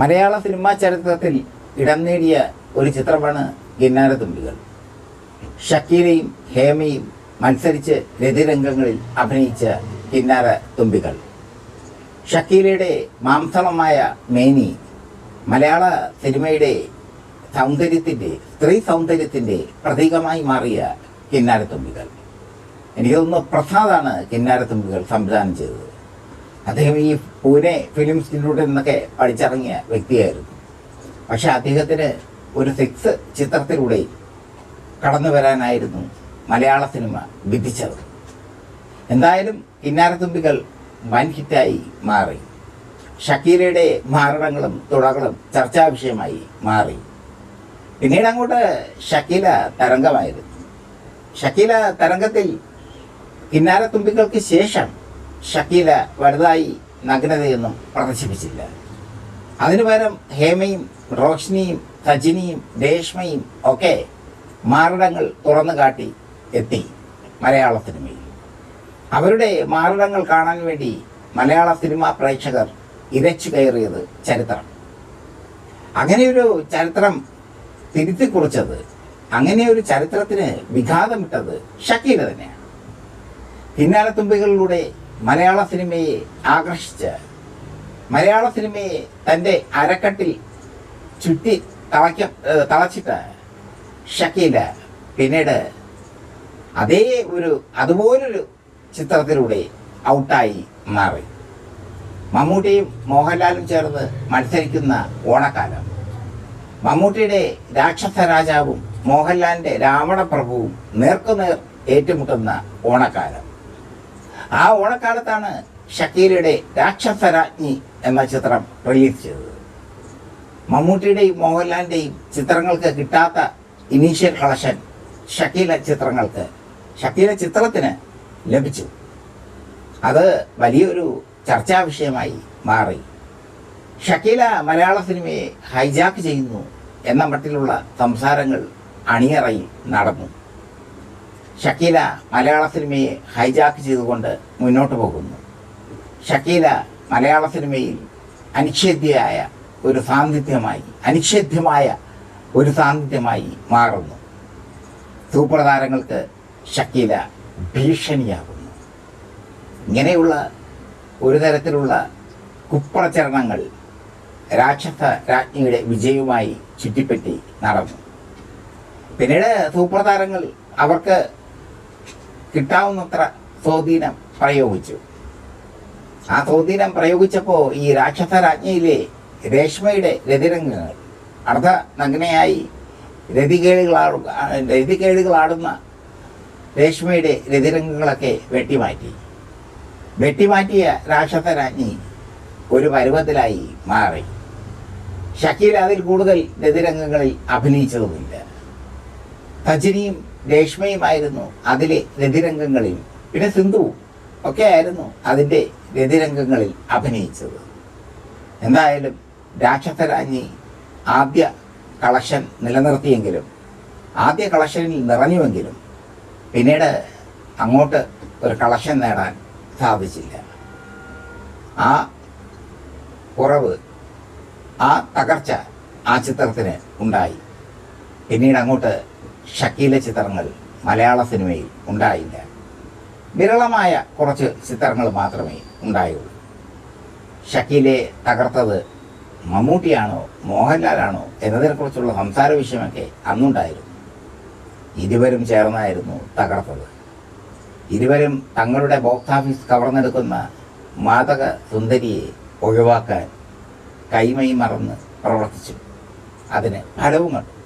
മലയാള cinema ചരിത്രത്തിൽ ഇടം നേടിയ ഒരു ചിത്രമാണ് കിന്നാരത്തുമ്പികൾ ഷക്കീലയും ഹേമയും മത്സരിച്ച് രതിരംഗങ്ങളിൽ അഭിനയിച്ച കിന്നാര തുമ്പികൾ. ഷക്കീലയുടെ മാംസളമായ മേനി മലയാള സിനിമയുടെ സൗന്ദര്യത്തിന്റെ സ്ത്രീ സൗന്ദര്യത്തിന്റെ പ്രതീകമായി മാറിയ കിന്നാരത്തുമ്പികൾ എനിക്ക് തോന്നുന്നു പ്രസാദാണ് കിന്നാരത്തുമ്പികൾ സംവിധാനം ചെയ്തത്. അദ്ദേഹം ഈ പൂനെ ഫിലിം ഇൻസ്റ്റിറ്റ്യൂട്ടിൽ നിന്നൊക്കെ പഠിച്ചിറങ്ങിയ വ്യക്തിയായിരുന്നു. പക്ഷെ അദ്ദേഹത്തിന് ഒരു സെക്സ് ചിത്രത്തിലൂടെ കടന്നു വരാനായിരുന്നു മലയാള സിനിമ വിധിച്ചത്. എന്തായാലും കിന്നാരത്തുമ്പികൾ വൻ ഹിറ്റായി മാറി. ഷക്കീലയുടെ മാരണങ്ങളും തുടകളും ചർച്ചാ വിഷയമായി മാറി. പിന്നീട് അങ്ങോട്ട് ഷക്കീല തരംഗമായിരുന്നു. ഷക്കീല തരംഗത്തിൽ കിന്നാരത്തുമ്പികൾക്ക് ശേഷം ഷക്കീല വലുതായി നഗ്നതയൊന്നും പ്രദർശിപ്പിച്ചില്ല. അതിനു പകരം ഹേമയും റോഷ്നിയും സജിനിയും രേഷ്മയും ഒക്കെ മാറിടങ്ങൾ തുറന്നു കാട്ടി എത്തി മലയാള സിനിമയിൽ അവരുടെ മാറിടങ്ങൾ കാണാൻ വേണ്ടി മലയാള സിനിമാ പ്രേക്ഷകർ ഇരച്ചു കയറിയത് ചരിത്രം. അങ്ങനെയൊരു ചരിത്രം തിരുത്തി കുറിച്ചത് അങ്ങനെ ഒരു ചരിത്രത്തിന് വിഘാതമിട്ടത് ഷക്കീല തന്നെയാണ്. പിന്നാലത്തുമ്പികളിലൂടെ മലയാള സിനിമയെ ആകർഷിച്ച് മലയാള സിനിമയെ തന്റെ അരക്കട്ടിൽ ചുറ്റി തളയ്ക്ക തളച്ചിട്ട് ഷക്കീല. പിന്നീട് അതേ ഒരു അതുപോലൊരു ചിത്രത്തിലൂടെ ഔട്ടായി മാറി. മമ്മൂട്ടിയും മോഹൻലാലും ചേർന്ന് മത്സരിക്കുന്ന ഓണക്കാലം. മമ്മൂട്ടിയുടെ രാക്ഷസ രാജാവും മോഹൻലാലിന്റെ രാവണപ്രഭുവും നേർക്കുനേർ ഏറ്റുമുട്ടുന്ന ഓണക്കാലം. ആ ഓണക്കാലത്താണ് ഷക്കീലയുടെ രാക്ഷസരാജ്ഞി എന്ന ചിത്രം റിലീസ് ചെയ്തത്. മമ്മൂട്ടിയുടെയും മോഹൻലാലിന്റെയും ചിത്രങ്ങൾക്ക് കിട്ടാത്ത ഇനീഷ്യൽ കളക്ഷൻ ഷക്കീല ചിത്രങ്ങൾക്ക് ഷക്കീല ചിത്രത്തിന് ലഭിച്ചു. അത് വലിയൊരു ചർച്ചാ വിഷയമായി മാറി. ഷക്കീല മലയാള സിനിമയെ ഹൈജാക്ക് ചെയ്യുന്നു എന്ന മട്ടിലുള്ള സംസാരങ്ങൾ അണിയറയിൽ നടന്നു. ഷക്കീല മലയാള സിനിമയെ ഹൈജാക്ക് ചെയ്തുകൊണ്ട് മുന്നോട്ട് പോകുന്നു. ഷക്കീല മലയാള സിനിമയിൽ അനിഷേധ്യയായ ഒരു സാന്നിധ്യമായി അനിഷേധ്യമായ ഒരു സാന്നിധ്യമായി മാറുന്നു. സൂപ്പർ താരങ്ങൾക്ക് ഷക്കീല ഭീഷണിയാകുന്നു. ഇങ്ങനെയുള്ള ഒരു തരത്തിലുള്ള കുപ്രചരണങ്ങൾ രാക്ഷസ രാജ്ഞിയുടെ വിജയവുമായി ചുറ്റിപ്പറ്റി നടന്നു. പിന്നീട് സൂപ്പർ താരങ്ങൾ അവർക്ക് കിട്ടാവുന്നത്ര സ്വാധീനം പ്രയോഗിച്ചു. ആ സ്വാധീനം പ്രയോഗിച്ചപ്പോൾ ഈ രാക്ഷസ രാജ്ഞയിലെ രേഷ്മയുടെ രതിരംഗങ്ങൾ അർദ്ധ നഗ്നയായി രതികേടുകളാടു രതികേടുകളാടുന്ന രേഷ്മയുടെ രതിരംഗങ്ങളൊക്കെ വെട്ടിമാറ്റി. വെട്ടിമാറ്റിയ രാക്ഷസ രാജ്ഞി ഒരു പരുവത്തിലായി മാറി. ഷക്കീൽ അതിൽ കൂടുതൽ രതിരംഗങ്ങളിൽ അഭിനയിച്ചതുമില്ല. സജിനിയും രേഷ്മയുമായിരുന്നു അതിലെ രതിരംഗങ്ങളിൽ. പിന്നെ സിന്ധു ഒക്കെ ആയിരുന്നു അതിന്റെ രതിരംഗങ്ങളിൽ അഭിനയിച്ചത്. എന്തായാലും രാക്ഷസരാജ്ഞി ആദ്യ കളക്ഷൻ നിലനിർത്തിയെങ്കിലും ആദ്യ കളക്ഷനിൽ നിറഞ്ഞുവെങ്കിലും പിന്നീട് അങ്ങോട്ട് ഒരു കളക്ഷൻ നേടാൻ സാധിച്ചില്ല. ആ കുറവ് ആ തകർച്ച ആ ചിത്രത്തിന് ഉണ്ടായി. പിന്നീട് അങ്ങോട്ട് ഷക്കീല ചിത്രങ്ങൾ മലയാള സിനിമയിൽ ഉണ്ടായില്ല. വിരളമായ കുറച്ച് ചിത്രങ്ങൾ മാത്രമേ ഉണ്ടായുള്ളൂ. ഷക്കീലെ തകർത്തത് മമ്മൂട്ടിയാണോ മോഹൻലാലാണോ എന്നതിനെക്കുറിച്ചുള്ള സംസാര വിഷയമൊക്കെ അന്നുണ്ടായിരുന്നു. ഇരുവരും ചേർന്നായിരുന്നു തകർത്തത്. ഇരുവരും തങ്ങളുടെ ബോക്സ് ഓഫീസ് കവർന്നെടുക്കുന്ന മാതക സുന്ദരിയെ ഒഴിവാക്കാൻ കൈമൈ മറന്ന് പ്രവർത്തിച്ചു. അതിന് ഫലവും കണ്ടു.